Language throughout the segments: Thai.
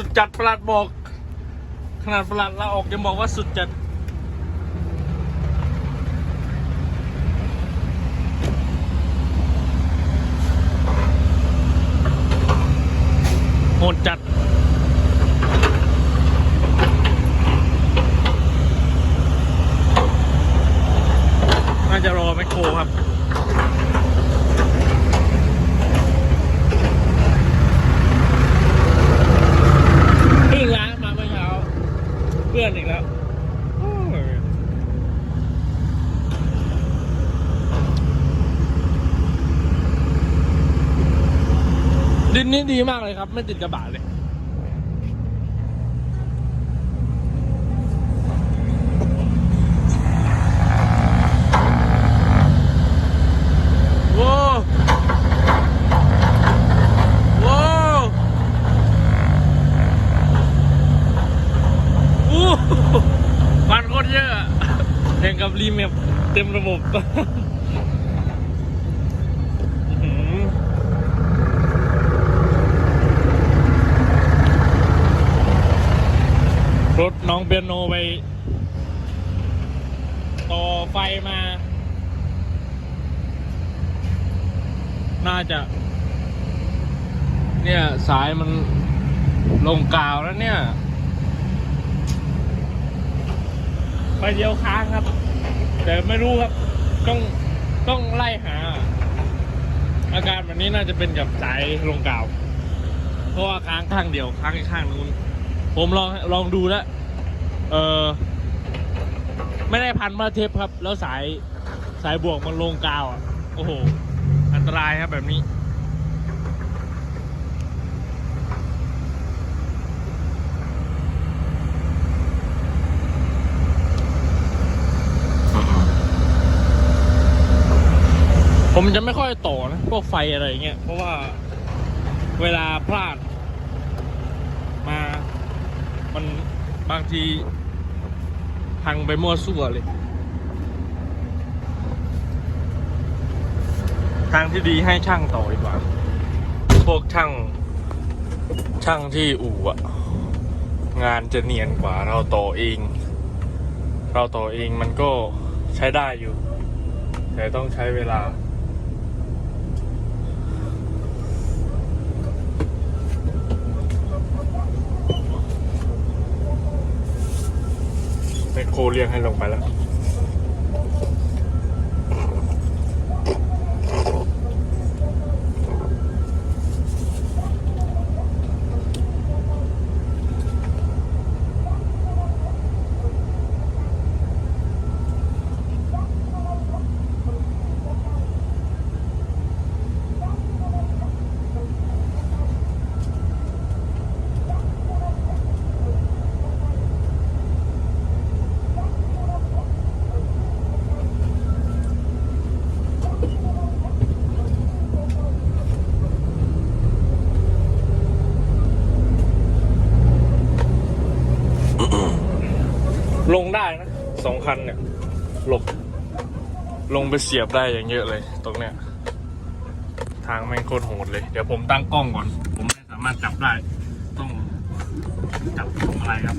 สุดจัดประหลัดบอก ขนาดประหลัดลาออกยังบอกว่าสุดจัด โหดจัด น่าจะรอแมคโครครับ เพิ่งล้างมาเมื่อเช้าเพื่ อนอีกแล้วดินนี้ดีมากเลยครับ ไม่ติดกระบะเลย โว้วโว้ว อู้หูควันโคตรเยอะอะแข่งกับรีเมปเต็ม รถน้องเปียโนไปต่อไฟมา น่าจะ เนี่ย สายมันลงกาวแล้วเนี่ย ไปเดียวค้างครับ แต่ไม่รู้ครับ ต้องต้องไล่หา อาการแบบนี้น่าจะเป็นกับสายลงกาว เพราะว่าค้างข้างเดียวค้างอีกข้างนู้น ผมลองลองดูแล้วเออไม่ได้พันมาเทปครับ แล้วสายสายบวกมันลงกาวอะ โอ้โห อันตรายครับแบบนี้ ผมจะไม่ค่อยต่อนะ พวกไฟอะไรเงี้ย เพราะว่าเวลาพลาด มา มันบางทีพังไปมั่วซั่วเลย ทางที่ดีให้ช่างต่อดีกว่า พวกช่าง ช่างที่อู่อะงานจะเนียนกว่าเราต่อเอง เราต่อเองมันก็ใช้ได้อยู่ แต่ต้องใช้เวลา โคเรียกให้ลงไปแล้ว คันเนี่ยหลบลงไปเสียบได้อย่างเยอะเลย ตรงเนี้ย ทางแม่งโคตรโหดเลย เดี๋ยวผมตั้งกล้องก่อน ผมไม่สามารถจับได้ ต้องจับตรงอะไรครับ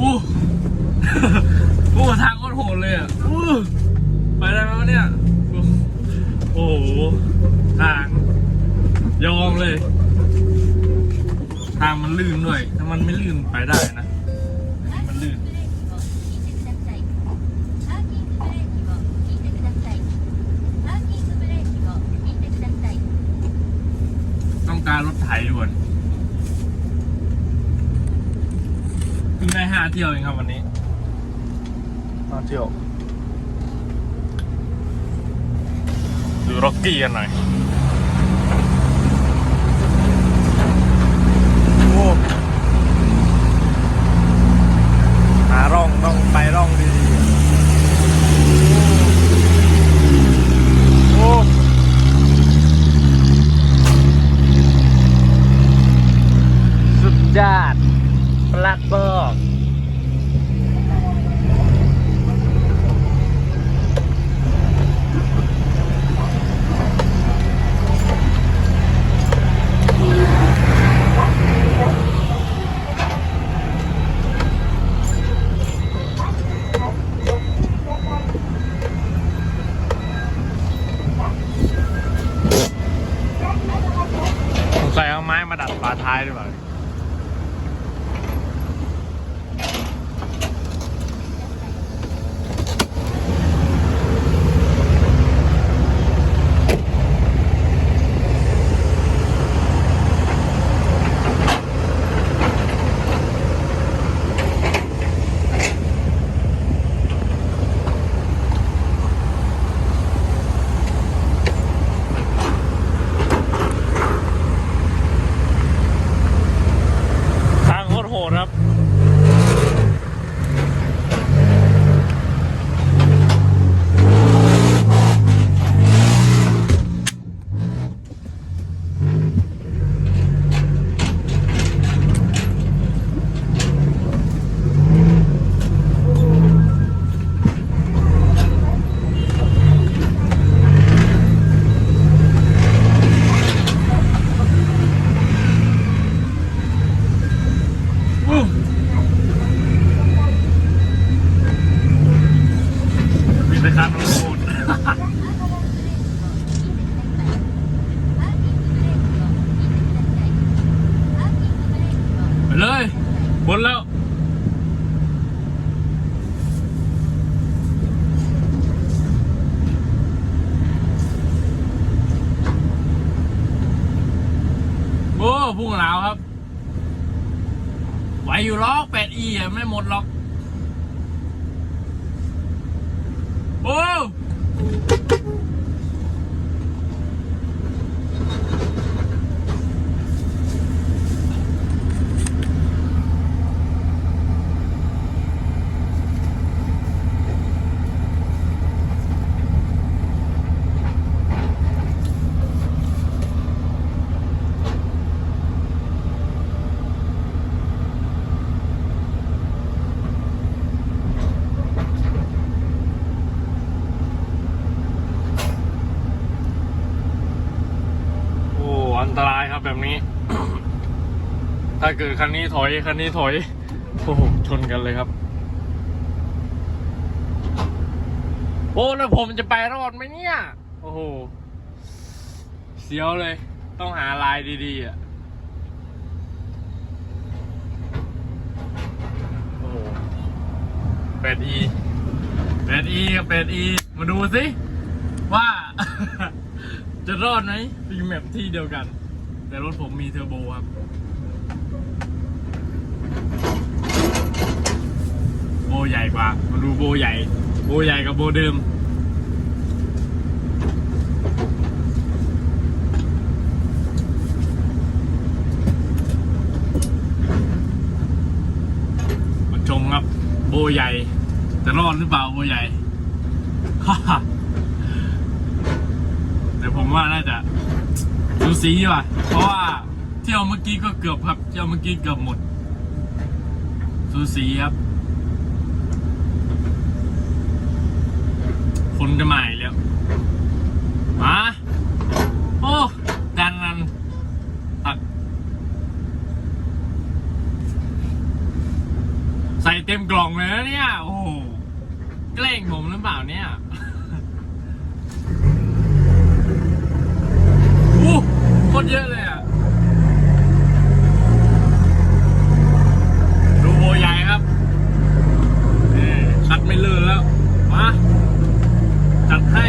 อู้ โอ้ทางโคตรโหดเลยอะอู้ไปได้ไหมวะเนี่ย โอ้โห ทาง ยอมเลย ทางันลื่นด้วย ถ้ามันไม่ลื่นไปได้นะ มันลื่นต้องการรถไถด่วนเพิ่ได้ห้าเที่ยวเองครับวันนี้ห้าเที่ยว ดูร็อกกี้กันหน่อย ปลักบอก พุ่งหนาวครับ ไหวอยู่ล็อกแปดอีอะไม่หมดหรอก โอ้โอันตรายครับแบบนี้ ถ้าเกิดคันนี้ถอย คันนี้ถอยโอ้โหชนกันเลยครับ โอ้แล้วผมจะไปรอดไหมเนี่ย โอ้โหเสียวเลย ต้องหาลายดีๆอะโอ้โหเป็ดอีเป็ดอีกับเป็ดอีมาดูสิว่า จะรอดไหมปีแมปที่เดียวกัน แต่รถผมมีเทอร์โบครับ โบใหญ่กว่า มาดูโบใหญ่ โบใหญ่กับโบเดิมมาชมครับ โบใหญ่ จะรอดหรือเปล่าโบใหญ่ฮ่า ผมว่าน่าจะดูสีว่ะ เพราะว่าเที่ยวเมื่อกี้ก็เกือบครับ เที่ยวเมื่อกี้เกือบหมดสูสีครับ คนจะมาอีกแล้วมาโอ้ดันนันตัก ใส่เต็มกล่องเลยนะเนี่ย โอ้โหแกล้งผมหรือเปล่าเนี่ย โอ้โคนเยอะเลยอะ ดูโบใหญ่ครับนี่คัดไม่เลื่อนแล้ว มา จัดให้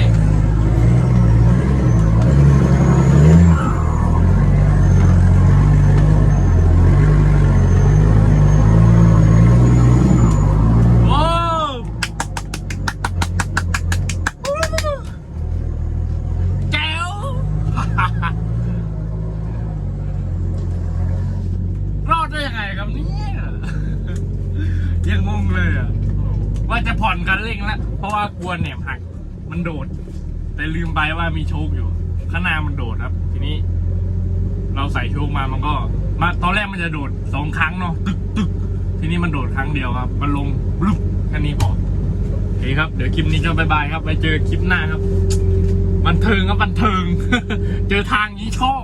โอ้แจ๋ว รอดได้ยังไงครับเนี่ย ยังงงเลยอะ ว่าจะผ่อนคันเร่งแล้ว เพราะว่ากลัวแหนมหัก มันโดด แต่ลืม ไปว่ามีโชคอยู่ ข้างหน้ามันโดดครับ ทีนี้ เราใส่โชคมามันก็มาตอนแรกมันจะโดดสองครั้งเนาะตึกตึกทีนี้มันโดดครั้งเดียวครับ มันลงลุกแค่นี้พอโอเคครับ เดี๋ยวคลิปนี้ก็บายบายครับไปเจอคลิปหน้าครับ มันเทิงครับมันเทิง เจอทางนี้ชอบ